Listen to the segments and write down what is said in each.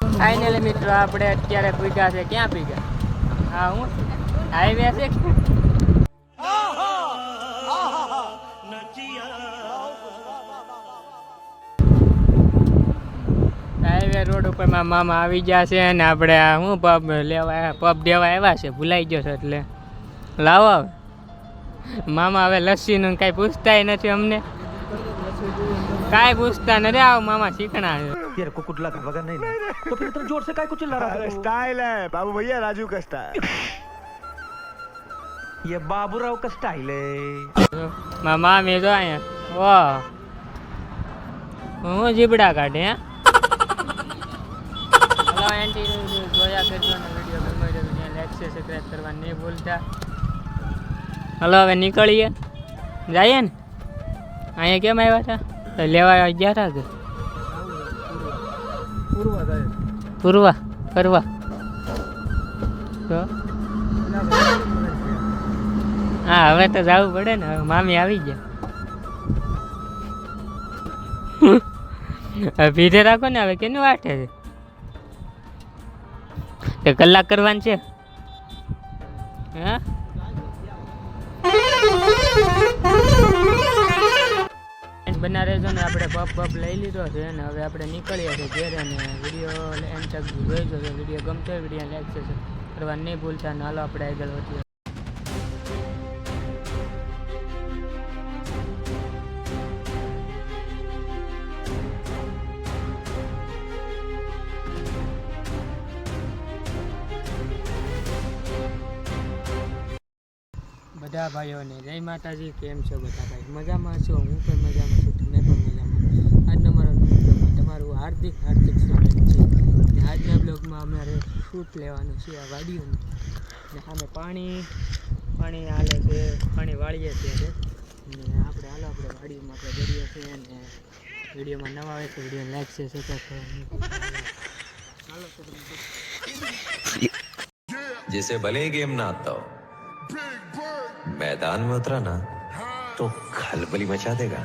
Finally મિત્રો, આપણે અત્યારે પૂગ્યા છે. ક્યાં પીગા હા, હું? હાઈવે છે? હાઈવે રોડ ઉપર મારા મામા આવી ગયા છે અને આપણે આ શું પબ લેવા પબ દેવા આવ્યા છે? ભૂલાઈ ગયો છે એટલે. લાવો મામા હવે લસ્સીનું કાંઈ પૂછતાય નથી અમને. કાંઈ પૂછતા નથી. આવો મામા શીખણા છે तेरे को कुछ लगा वगैरह नहीं ना तो फिर इतना जोर से काय को चिल्ला रहा अरे था तू? स्टाइल है बाबू भैया राजू का स्टाइल ये बाबूराव का स्टाइल है જો, મારા મામી જો અહીંયા વાહ હું જીબડા કાઢે હે હલો એન્ટી જોયા કરજો ને વિડીયો ગમે તો વિડીયો લાઈક છે સબસ્ક્રાઈબ કરવા નહીં ભૂલતા હલો હવે નીકળીએ જઈએ ને અહીંયા કેમ આવ્યા હતા તો લેવા ગયા હતા કે પૂર્વા, કરવા. હા, હવે તો જવું પડે ને, હવે મામી આવી ગયા. ભીડે રાખો ને, હવે કેનું વાટે છે? તે કલાક કરવાનું છે. હા? બના રહેજો ને આપણે પપ પપ લઈ લીધો છે ને હવે આપણે નીકળીએ છીએ ઘેરે ને વીડિયો એમ તક જોઈજો જશે વીડિયો ગમતો હોય વીડિયો લાઈક છે કરવા નહીં ભૂલતા ને હાલો આપણે આગળ વધીએ બધા ભાઈઓને. જય માતાજી, કેમ છો બધા ભાઈ? મજામાં છો? હું પણ મજામાં છું, તમે પણ મજામાં આજના મારા તમારું હાર્દિક હાર્દિક સ્વાગત છે. આજના બ્લોગમાં અમારે ફ્રૂટ લેવાનું છે આ વાડીઓનું સામે પાણી પાણી હાલે છે, પાણી વાળીએ છીએ અને આપણે હાલો, આપણે વાડીઓમાં આપણે જઈએ છીએ અને વિડીયોમાં નવા આવે તો વીડિયો લાઈક છે, સબસ્ક્રાઈબ કરો જૈસે ભલે ગેમ ના આવતા मैदान में उतरा ना तो खलबली मचा देगा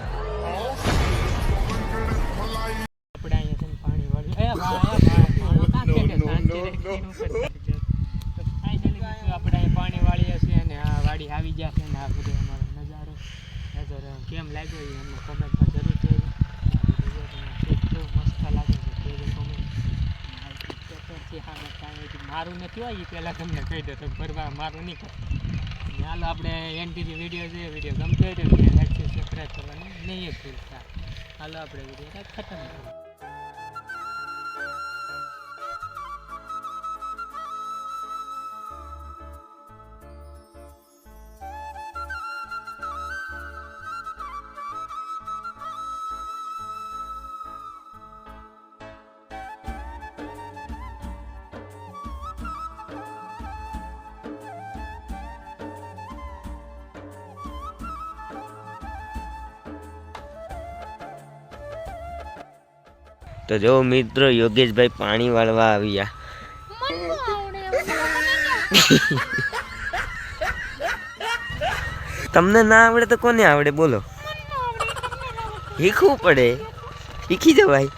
આપણે અહીંયા છે ને પાણી વાળી એ ભાઈ એ ભાઈ પાણી કાં ખેંચે? શાંતિ રાખીને ઉપર ચડજો. તો finally મિત્રો આપણે અહીંયા પાણી વાળીએ છીએ અને આ વાડી આવી ગયા છે ને આ બધો અમારો નજારો નજારો કેમ લાગ્યો એ અમને કોમેન્ટમાં જરૂર કહેજો કેટલું મસ્ત લાગે છે કહેજો comment. ખેતરથી સામે કાંઈ હજી મારું નથી હોય એ પહેલાં તમને કહી દો તો ભરવા મારું નહીં કરે અને હાલો, આપણે એનટીવી વીડિયો છે વીડિયો ગમતો હોય તો લાઈક સબસ્ક્રાઈબ કરવાનું નહીં ભૂલતા. હાલો, આપણે વીડિયો ખતમ કરીએ. તો જો મિત્રો યોગેશભાઈ પાણી વાળવા આવ્યા. તમને ના આવડે તો કોને આવડે? બોલો. શીખવું પડે. શીખી જવાય.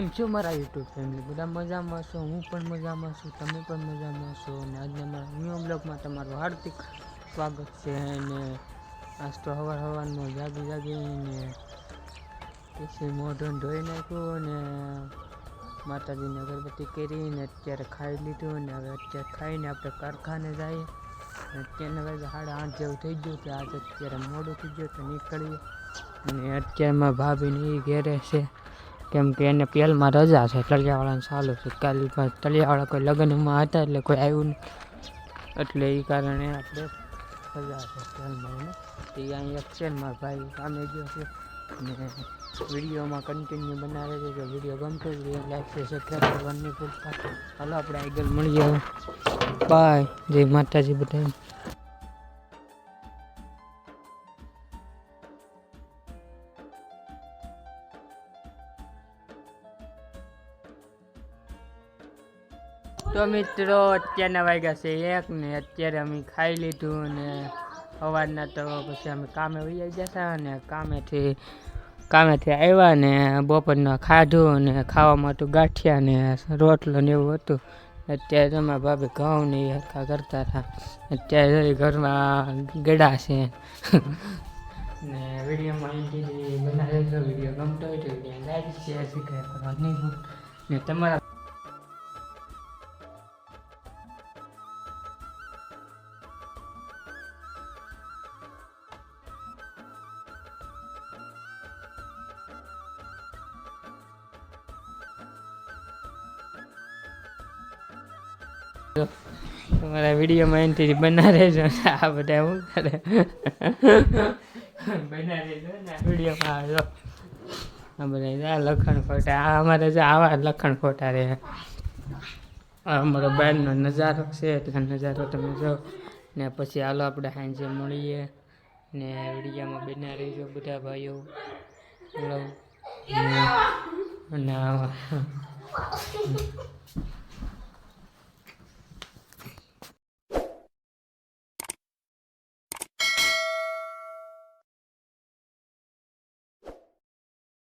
એમ છો મારા યુટ્યુબ ફેમિલી બધા મજામાં છો, હું પણ મજામાં છું, તમે પણ મજામાં છો, અને આજના મારા ન્યૂ બ્લોગમાં તમારું હાર્દિક સ્વાગત છે, અને આજ તો હવાર હવારમાં જાગી જાગીને પછી મોઢું ધોઈ નાખ્યું અને માતાજીને અગરબત્તી કરીને અત્યારે ખાઈ લીધું અને હવે અત્યારે ખાઈને આપણે કારખાને જઈએ. અત્યારના વાગે સાડા આઠ જેવું થઈ ગયું કે આજે અત્યારે મોડું થઈ ગયું તો નીકળીએ. અને અત્યારમાં ભાભીને એ ઘેરે છે. કેમ કે એને પહેલમાં રજા છે. તળિયાવાળાને ચાલુ છે. કાલે તળિયાવાળા કોઈ લગ્નમાં હતા એટલે કોઈ આવ્યું નહીં. એટલે એ કારણે આપણે રજા છે પહેલમાં એ અહીંયા એક છે ભાઈ સામે ગયો છે. અને વિડીયોમાં કન્ટિન્યુ બનાવે છે. કે વીડિયો ગમતો વીડિયો લાઈક છે સબસ્ક્રાઈબ કરવાનું ભૂલતા. હાલો, આપણે આગળ મળીએ બાય જય માતાજી બધાને. તો મિત્રો, અત્યારના વાગ્યા છે એક ને અત્યારે અમે ખાઈ લીધું ને સવારના તો પછી અમે કામે વહી ગયા હતા ને કામેથી કામેથી આવ્યા ને બપોરના ખાધું ને ખાવામાં હતું ગાંઠિયા ને રોટલો ને એવું હતું. અત્યારે તમારા ભાભી ઘઉં ને હરખા કરતા હતા અત્યારે ઘરમાં ગડા છે. ને વિડીયોમાં બનાવેલો વીડિયો ગમતો હોય તો લાઈક શેર શીખે નહીં ને તમારા તમારા વિડીયોમાં એન્ટ્રી બના રહેજો ને આ બધા શું કરે? બના રહેજો ને વિડીયોમાં. આવજો આ બધા લખણ ખોટા. આ અમારે જો આવા લખણ ખોટા રહે. અમારો બહારનો નજારો છે, એટલે નજારો તમે જો. ને પછી હાલો આપણે સાંજે મળીએ. ને વિડીયામાં બના રહીજો બધા ભાઈઓ. હાલો. આવા.